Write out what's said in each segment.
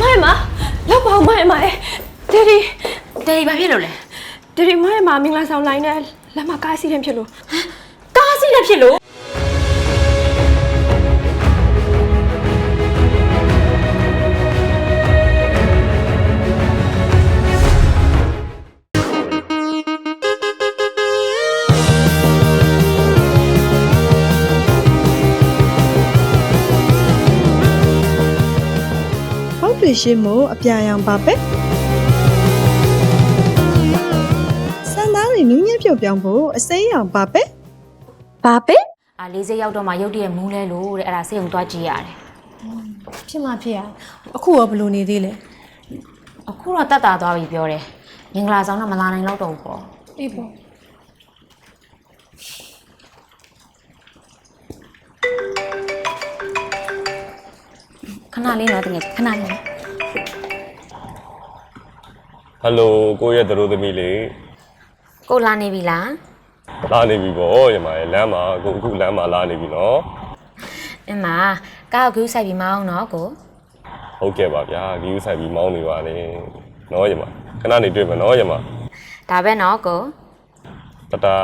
မိုင်မလောက်ပါဦးမိုင်မဒေဒီတယ်ဒီဘာဖြစ်လို့လဲဒေဒီမိုင်မမင်္ဂလာဆောင်လိုင်းနဲ့လက်မကားစီးတယ်ဖြစ်လို့ကားစီးလည်းဖြစ်လို့ ရှင်းမို့အပြာရောင်ပါပဲစံသားတွေနူးညံ့ပြုတ်ပြောင်းဖို့အစိမ်းရောင်ပါပဲဘာပဲအာလေးစိတ်ရောက်တော့မှရုတ်တရက်မူးလဲလို့တဲ့အဲ့ဒါစိတ်ုံသွားကြည့်ရတယ်ဖြစ်မှဖြစ်ရအခုရောဘယ်လိုနေသေးလဲအခုတော့တက်တာသွားပြီပြောတယ်မင်္ဂလာဆောင်တော့မလာနိုင်တော့တော့ဘူးပေါ့အေးပေါ့ခဏလေးတော့တကယ်ခဏလေးဟ ယ်လိုကိုယ့်ရဲ့သတို့သမီးလေးကိုလာနေပြီလားလာနေပြီပေါ့ညီမရဲ့လမ်းမှာကိုအခုလမ်းမှာလာနေပြီနော်အမကားကိုကူးဆိုင်ပြီးမအောင်တော့ကိုဟုတ်ကဲ့ပါဗျာဂီယူဆိုင်ပြီးမောင်းနေပါလေနော်ညီမခဏနေတွေ့မယ်နော်ညီမဒါပဲနော်ကိုတတာ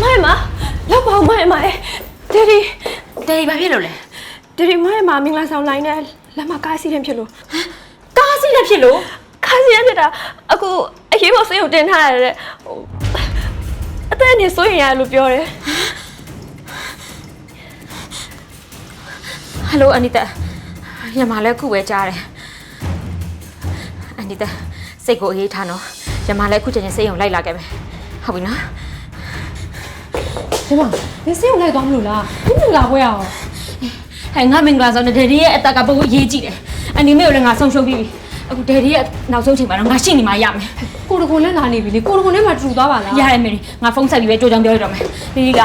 မိုင်မလောက်ပါဦးမိုင်မဒေဒီတယ်ဒီဘာဖြစ်လို့လဲ ဒေဒီမိုင်မမင်္ဂလာဆောင်လိုင်းနဲ့လက်မကားစီးတယ်ဖြစ်လို့ကားစီးလည်းဖြစ်လို့ကားစီးရဖြစ်တာအခုအရေးပေါ်ဆေးရုံတင်ထားရတဲ့ဟိုအသက်အနေစိုးရင်ရတယ်လို့ပြောတယ်ဟယ်လိုအန်နီတာညမလည်းခုပဲကြားတယ်အန်နီတာစိတ်ကိုအေးထားနော်ညမလည်းခုချိန်ချင်းစိတ်ုံလိုက်လာခဲ့မယ်ဟုတ်ပြီနော်ဒီမှာနေစိတ်ကိုလိုက်သွားမလို့လားဘယ်လိုလာပွဲရအောင် ဟဲ့ငါမင်္ဂလာဆောင်တဲ့ဒယ်ဒီရဲ့အတက်ကပို့ရေးကြည့်တယ်အန်နီမေကိုလည်းငါဆုံးရှုံးပြီးပြီအခုဒယ်ဒီရဲ့နောက်ဆုံးချိန်မှာတော့ငါရှိနေမှရမယ်ကိုတကွန်နဲ့လာနေပြီလေကိုတကွန်နဲ့မှတူသွားပါလားရရမယ်ငါဖုန်းဆက်ပြီးပဲကြိုးကြောင်ပြောရတော့မယ်ဒီဒီက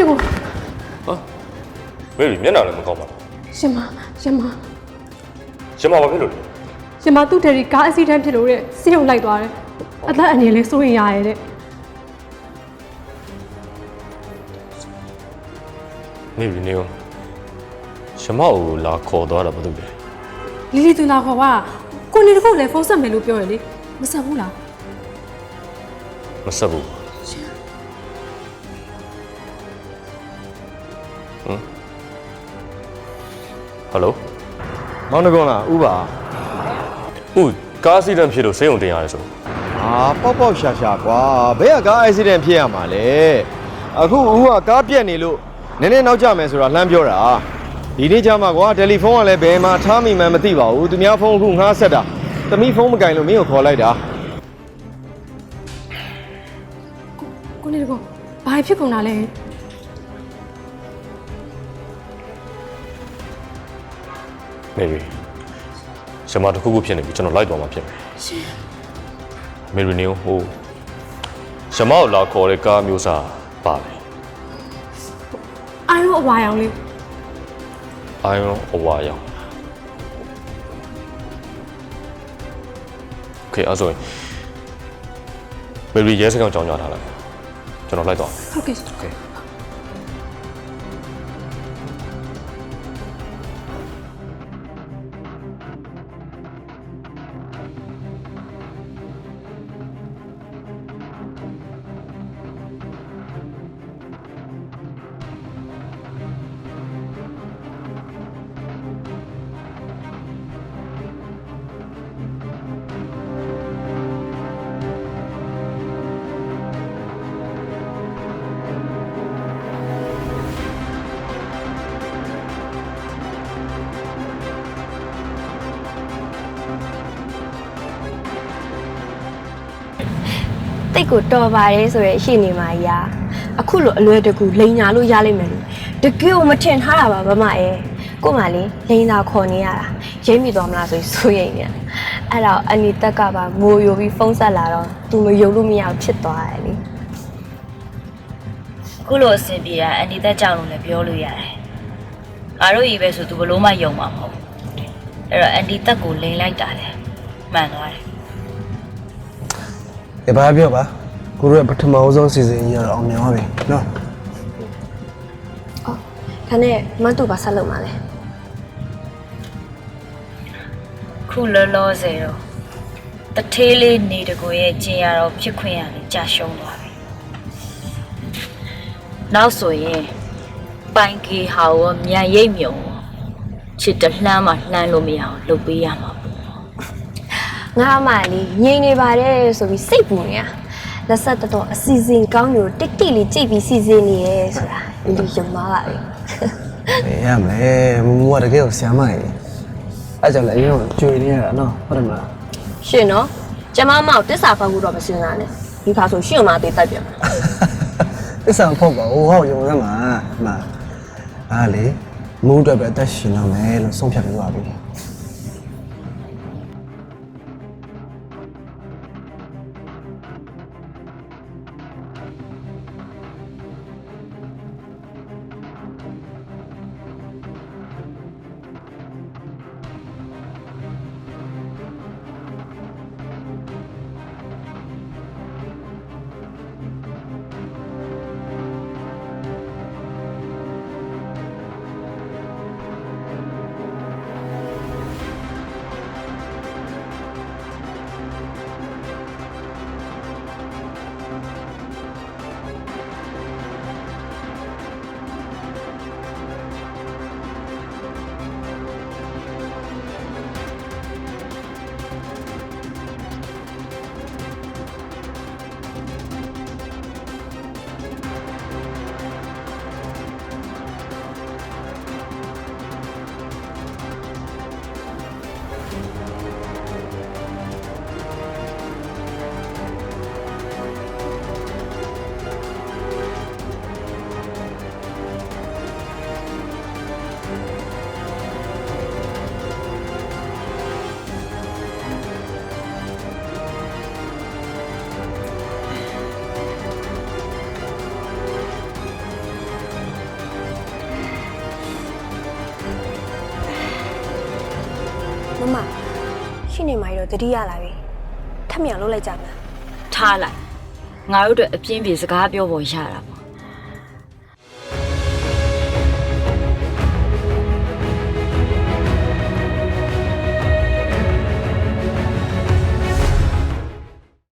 တကူဟာမေရီမျက်နှာလည်းမကောင်းပါဘူးရှင်မရှင်မရှင်မဘာဖြစ်လို့လဲရှင်မသူ့ဒေဒီကားအစီတန်းဖြစ်လို့တဲ့စီးရုံလိုက်သွားတယ်အသက်အနေလေးစိုးရင်ရရတဲ့မေရီနေရောရှင်မကိုလာခေါ်သွားတာဘာလို့လဲလီလီသူလာခေါ်ပါကိုနေတကုတ်လည်းဖုန်းဆက်မယ်လို့ပြောရလေမဆက်ဘူးလားမဆက်ဘူး ဟမ်ဟယ်လိုမောင်နှကောင်လားဥပါဦးကားစီးတန်းဖြစ်လို့စိတ်ုံတင်ရတယ်ဆိုအာပေါက်ပေါက်ရှာရှာကွာဘယ်ကကားအက်ဆီဒန့်ဖြစ်ရမှာလဲအခုဦးကကားပြက်နေလို့နည်းနည်းနောက်ကျမယ်ဆိုတာလှမ်းပြောတာဒီနေ့ကျမှကွာတယ်လီဖုန်းကလည်းဘယ်မှာထားမိမှန်းမသိပါဘူးသူများဖုန်းအခုငှားဆက်တာသမီးဖုန်းမကင်လို့မင်းကိုခေါ်လိုက်တာကိုနေတကုတ်ဘာဖြစ်ကုန်တာလဲ မေရီရှမတစ်ခုခုဖြစ်နေပြီကျွန်တော်လိုက်သွားမှာဖြစ်မယ်ရှင်မေရီနေဟိုရှမကိုလာခေါ်တဲ့ကားမျိုးစားပါတယ် အာရုံအဝါရောင်လေး အိုင်ရွန်အဝါရောင်โอเคအဲ့ဆိုရင်မေရီရဲစကောင်ကြောင်းကြထားလိုက်ကျွန်တော်လိုက်သွားမယ် ဟုတ်ကဲ့ โอเ တိတ်ကိုတော်ပါတယ်ဆိုရရှိနေမှာကြီးอ่ะအခုလိုအလွယ်တကူလိန်ညာလို့ရလိမ့်မယ်လို့တကယ်ကိုမထင်ထားတာပါဗမာရဲ့ကို့မလေးလိန်သာခေါ်နေရတာရိမ့်မိသွားမလားဆိုရင်စိုးရိမ်နေအဲ့တော့အနီတက်ကပါငိုယိုပြီးဖုန်းဆက်လာတော့သူမယုံလို့မရအောင်ဖြစ်သွားတယ်လေခုလိုအဆင်ပြေတာအန်ဒီသက်ကြောင့်လို့လည်းပြောလို့ရတယ်ငါတို့ကြီးပဲဆိုသူဘလို့မှယုံမှာမဟုတ်ဘူးအဲ့တော့အန်ဒီသက်ကိုလိန်လိုက်တာလေမှန်သွားတယ်။ဒီ ဘာပြောပါကိုတို့ရဲ့ပထမအဆုံးစီစဉ်ကြီးရတော့အောင်မြင်ပါပြီနော်အော်ဒါနဲ့မန်တူပါဆက်လုပ်မှာလဲခုလောလောဆယ်တော့တထေးလေးနေတကိုရဲ့ကျင်ရတော့ဖြစ်ခွင့်ရတယ်ကြာရှုံးသွားပြီနောက်ဆိုရင်ပိုင်ကေဟာရောမြန်ရိပ်မြုံရောချစ်တလှမ်းမှလှမ်းလို့မရအောင်လုပ်ပေးရမှာပေါ့ ငါမှလေးငြိမ်နေပါတယ်ဆိုပြီးစိတ်ပူနေတာလက်ဆက်တော်တော်အစီအစဉ်ကောင်းမျိုးတိတ်တိတ်လေးကြိတ်ပြီးစီစဉ်နေရဲဆိုတာအင်းဒီယုံသွားပါပြီ။အေးရမယ်မမကတကယ်ကိုဆ iam မိုက်တယ်။အဲ့ကြောင့်လည်းအရင်ကကြွေနေရတာနော်ဟုတ်တယ်မလားရှင်နော်ကျမမောက်တစ္ဆာဖောက်ဖို့တော့မစင်စားနဲ့ဒီခါဆိုရှင်မသေးတတ်ပြန်မှာ။သစ္စာမဖောက်ပါဘူးဟောက်ရုံစမ်းပါအမ။အားလေမုန်းအတွက်ပဲအသက်ရှင်တော့မယ်လို့ဆုံးဖြတ်ပြီးသွားပြီ။ ရှင်နေမှာတော့တတိရလာပြီထပ်မြောင်လုပ်လိုက်ကြမလားထားလိုက်ငါတို့အတွက်အပြင်းပြေစကားပြောဖို့ရတာပေါ့